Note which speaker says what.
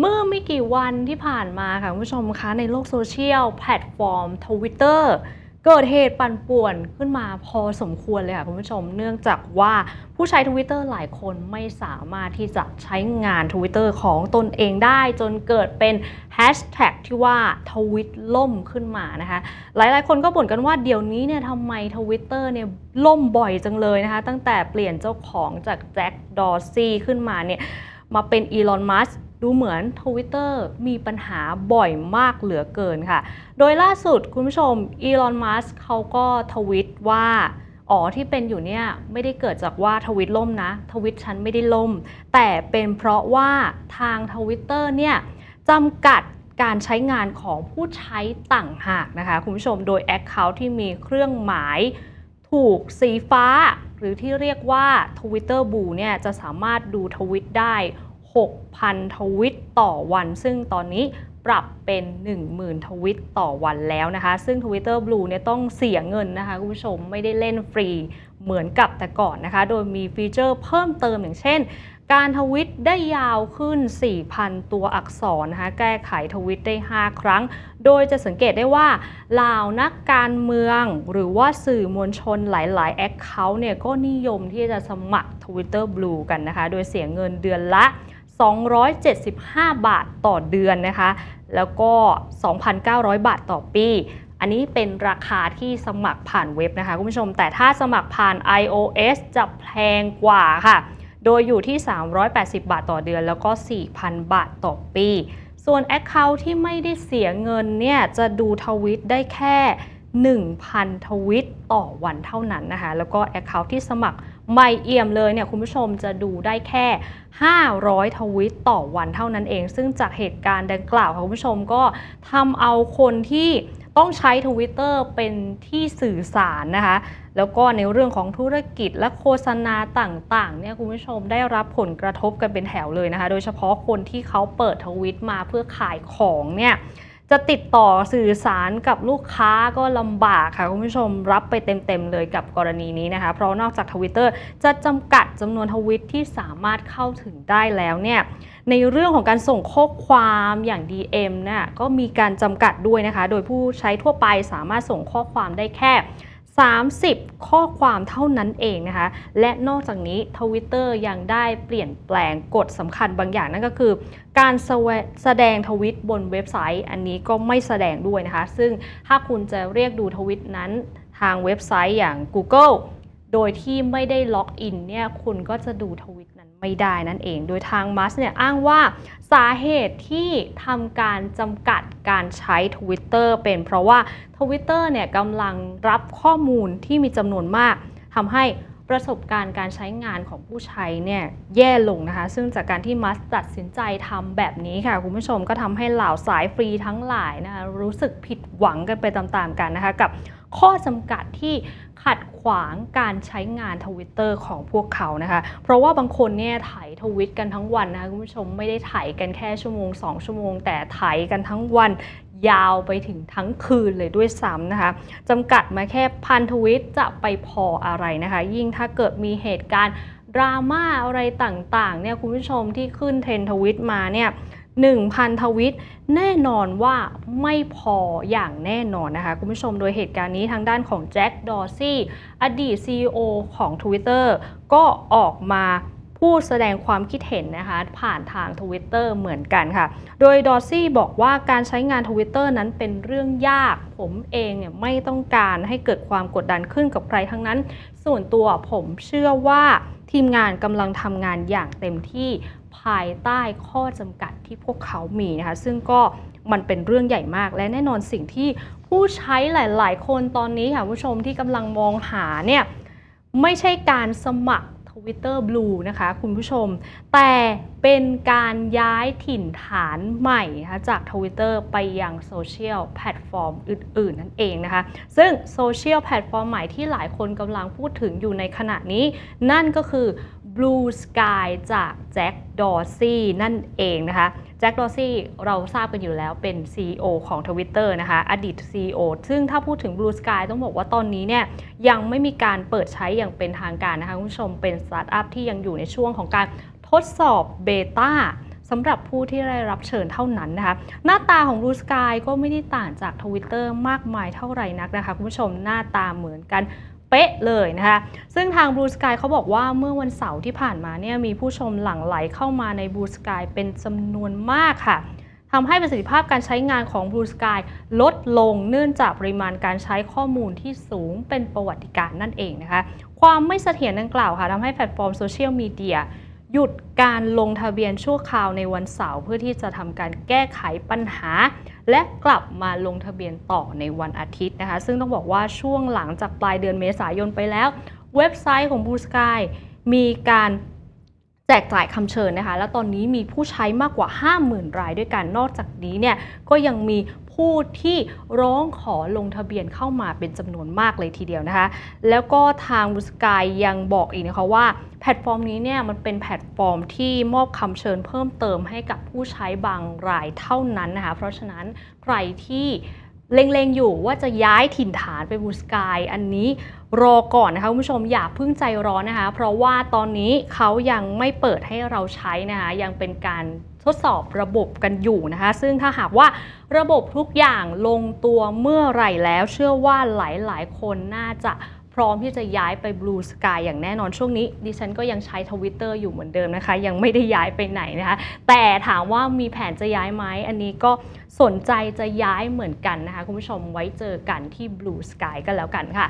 Speaker 1: เมื่อไม่กี่วันที่ผ่านมาค่ะคุณผู้ชมคะในโลกโซเชียลแพลตฟอร์ม Twitter เกิดเหตุปั่นป่วนขึ้นมาพอสมควรเลยค่ะคุณผู้ชม เนื่องจากว่าผู้ใช้ Twitter หลายคนไม่สามารถที่จะใช้งาน Twitter ของตนเองได้ จนเกิดเป็นแฮชแท็กที่ว่าทวิตล่มขึ้นมานะคะหลายๆ คนก็บ่นกันว่าเดี๋ยวนี้เนี่ยทำไมทวิตเตอร์เนี่ยล่มบ่อยจังเลยนะคะตั้งแต่เปลี่ยนเจ้าของจากแจ็คดอร์ซีขึ้นมาเนี่ยมาเป็นอีลอน มัส ดูเหมือน Twitter มีปัญหาบ่อยมากเหลือเกินค่ะ โดยล่าสุดคุณผู้ชมอีลอนมัสเขาก็ทวิตว่าอ๋อที่เป็นอยู่เนี่ยไม่ได้เกิดจากว่าทวิตล่มนะ ทวิตฉันไม่ได้ล่ม แต่เป็นเพราะว่าทางทวิตเตอร์เนี่ยจำกัดการใช้งานของผู้ใช้ต่างหากนะคะ คุณผู้ชมโดย Account ที่มีเครื่องหมายถูกสีฟ้า หรือที่เรียกว่า Twitter Blue เนี่ยจะสามารถดูทวิตได้ 6,000 ทวิตต่อวัน ซึ่งตอนนี้ปรับเป็น 10,000 ทวิตต่อวันแล้วนะคะ ซึ่ง Twitter Blue เนี่ยต้องเสียเงินนะคะคุณผู้ชมไม่ได้เล่นฟรีเหมือนกับแต่ก่อนนะคะ โดยมีฟีเจอร์เพิ่มเติมอย่างเช่น การทวิตได้ยาวขึ้น 4,000 ตัวอักษรนะคะแก้ไขทวิตได้ 5 ครั้ง โดยจะสังเกตได้ว่าเหล่านักการเมือง หรือว่าสื่อมวลชนหลาย ๆ แอคเคาท์เนี่ยก็นิยมที่จะสมัคร Twitter Blue กันนะคะ โดยเสียเงินเดือนละ 275 บาทต่อเดือนนะคะ แล้วก็ 2,900 บาทต่อปี อันนี้เป็นราคาที่สมัครผ่านเว็บนะคะคุณผู้ชม แต่ถ้าสมัครผ่าน iOS จะแพงกว่าค่ะ โดยอยู่ที่ 380 บาทต่อเดือน แล้วก็ 4,000 บาทต่อปี ส่วน Account ที่ไม่ได้เสียเงินเนี่ย จะดูทวิตได้แค่ 1,000 ทวิตต่อวันเท่านั้นนะคะ แล้วก็ Account ที่สมัครใหม่เอี่ยมเลยเนี่ยคุณผู้ชมจะดูได้แค่ 500 ทวิตต่อวันเท่านั้นเอง ซึ่งจากเหตุการณ์ดังกล่าวค่ะคุณผู้ชมก็ทำเอาคนที่ต้องใช้ Twitter เป็นที่สื่อสารนะคะ แล้วก็ในเรื่องของธุรกิจและโฆษณาต่างๆเนี่ยคุณผู้ชมได้รับผลกระทบกันเป็นแถวเลยนะคะ โดยเฉพาะคนที่เขาเปิดทวิตมาเพื่อขายของเนี่ย จะติดต่อสื่อสารกับลูกค้าก็ลำบากค่ะคุณผู้ชมรับไปเต็มๆเลยกับกรณีนี้นะคะ เพราะนอกจากทวิตเตอร์จะจำกัดจำนวนทวิตที่สามารถเข้าถึงได้แล้วเนี่ยในเรื่องของการส่งข้อความอย่าง DM เนี่ยก็มีการจำกัดด้วยนะคะ โดยผู้ใช้ทั่วไปสามารถส่งข้อความได้แค่ 30 ข้อความเท่านั้นเองนะคะ และนอกจากนี้ทวิตเตอร์ยังได้เปลี่ยนแปลงกฎสำคัญบางอย่างนั่นก็คือ การแสแสดงทวิตบนเว็บไซต์ อันนี้ก็ไม่แสดงด้วยนะคะ ซึ่งถ้าคุณจะเรียกดูทวิตนั้นทางเว็บไซต์อย่าง Google โดยที่ไม่ได้ล็อกอินเนี่ยคุณก็จะดูทวิต ไม่ได้นั่นเอง โดยทางมัสเนี่ยอ้างว่าสาเหตุที่ทำการจำกัดการใช้ Twitter เป็นเพราะว่า Twitter เนี่ยกำลังรับข้อมูลที่มีจำนวนมากทำให้ ประสบการณ์การใช้งานของผู้ใช้เนี่ยแย่ลงนะคะ ซึ่งจากการที่มัสตัดสินใจทำแบบนี้ค่ะ คุณผู้ชมก็ทำให้เหล่าสายฟรีทั้งหลายนะคะรู้สึกผิดหวังกันไปตามๆกันนะคะ กับข้อจำกัดที่ขัดขวางการใช้งานทวิตเตอร์ของพวกเขานะคะ เพราะว่าบางคนเนี่ยไถทวิตกันทั้งวันนะคะคุณผู้ชมไม่ได้ไถกันแค่ชั่วโมง 2 ชั่วโมง แต่ไถกันทั้งวัน ยาวไปถึงทั้งคืนเลยด้วยซ้ำนะคะจำกัดมาแค่พันทวิตจะไปพออะไรนะคะ ยิ่งถ้าเกิดมีเหตุการณ์ดราม่าอะไรต่างๆเนี่ยคุณผู้ชมที่ขึ้นเทรนทวิตมาเนี่ย1,000 ทวิตแน่นอนว่าไม่พออย่างแน่นอนนะคะ คุณผู้ชมโดยเหตุการณ์นี้ทางด้านของแจ็คดอร์ซี่อดีต CEO ของ Twitter ก็ออกมา พูดแสดงความคิดเห็นนะคะผ่านทาง Twitter เหมือนกันค่ะ โดยดอร์ซี่บอกว่าการใช้งาน Twitter นั้นเป็นเรื่องยาก ผมเองเนี่ยไม่ต้องการให้เกิดความกดดันขึ้นกับใครทั้งนั้น ส่วนตัวผมเชื่อว่าทีมงานกำลังทำงานอย่างเต็มที่ภายใต้ข้อจำกัดที่พวกเขามีนะคะ ซึ่งก็มันเป็นเรื่องใหญ่มาก และแน่นอนสิ่งที่ผู้ใช้หลาย ๆ คนตอนนี้ค่ะผู้ชมที่กำลังมองหาเนี่ยไม่ใช่การสมัคร Twitter Blue นะคะคุณผู้ชม แต่เป็นการย้ายถิ่นฐานใหม่นะคะจาก Twitter ไปยังโซเชียลแพลตฟอร์มอื่น ๆ นั่นเองนะคะ ซึ่งโซเชียลแพลตฟอร์มใหม่ที่หลายคนกำลังพูดถึงอยู่ในขณะนี้ นั่นก็คือ Blue Sky จากแจ็คดอร์ซี่นั่นเองนะคะ จ็คดอร์ซี่เราทราบกันอยู่แล้วเป็น CEO ของ Twitter นะคะอดีต CEO ซึ่งถ้าพูดถึง Blue Sky ต้องบอกว่าตอนนี้เนี่ยยังไม่มีการเปิดใช้อย่างเป็นทางการนะคะคุณผู้ชมเป็นสตาร์ทอัพที่ยังอยู่ในช่วงของการทดสอบเบต้าสำหรับผู้ที่ได้รับเชิญเท่านั้นนะคะ หน้าตาของ Blue Sky ก็ไม่ได้ต่างจาก Twitter มากมายเท่าไหร่นักนะคะ คุณผู้ชมหน้าตาเหมือนกัน เป๊ะเลยนะคะ ซึ่งทาง Blue Sky เขาบอกว่าเมื่อวันเสาร์ที่ผ่านมาเนี่ยมีผู้ชมหลั่งไหลเข้ามาใน Blue Sky เป็นจำนวนมากค่ะทำให้ประสิทธิภาพการใช้งานของ Blue Sky ลดลงเนื่องจากปริมาณการใช้ข้อมูลที่สูงเป็นประวัติการณ์นั่นเองนะคะ ความไม่เสถียรดังกล่าวค่ะทำให้แพลตฟอร์มโซเชียลมีเดียหยุดการลงทะเบียนชั่วคราวในวันเสาร์เพื่อที่จะทำการแก้ไขปัญหา และกลับมาลงทะเบียนต่อในวันอาทิตย์นะคะ ซึ่งต้องบอกว่าช่วงหลังจากปลายเดือนเมษายนไปแล้ว เว็บไซต์ของ Blue Sky มีการแจกจ่ายคำเชิญนะคะ และตอนนี้มีผู้ใช้มากกว่า 50,000 รายด้วยกัน นอกจากนี้เนี่ยก็ยังมี ผู้ที่ร้องขอลงทะเบียนเข้ามาเป็นจำนวนมากเลยทีเดียวนะคะ แล้วก็ทางบุสกายยังบอกอีกนะคะว่าแพลตฟอร์มนี้เนี่ยมันเป็นแพลตฟอร์มที่มอบคำเชิญเพิ่มเติมให้กับผู้ใช้บางรายเท่านั้นนะคะ เพราะฉะนั้นใครที่เล็งๆ อยู่ว่าจะย้ายถิ่นฐานไปบูสกายอันนี้รอก่อนนะคะคุณผู้ชมอย่าเพิ่งใจร้อนนะคะ เพราะว่าตอนนี้เขายังไม่เปิดให้เราใช้นะคะยังเป็นการ ทดสอบระบบกันอยู่นะคะ ซึ่งถ้าหากว่าระบบทุกอย่างลงตัวเมื่อไหร่แล้ว เชื่อว่าหลาย ๆ คนน่าจะพร้อมที่จะย้ายไป Blue Sky อย่างแน่นอนช่วงนี้ ดิฉันก็ยังใช้ทวิตเตอร์อยู่เหมือนเดิมนะคะ ยังไม่ได้ย้ายไปไหนนะคะ แต่ถามว่ามีแผนจะย้ายไหมอันนี้ก็สนใจจะย้ายเหมือนกันนะคะ คุณผู้ชมไว้เจอกันที่ Blue Sky กันแล้วกันค่ะ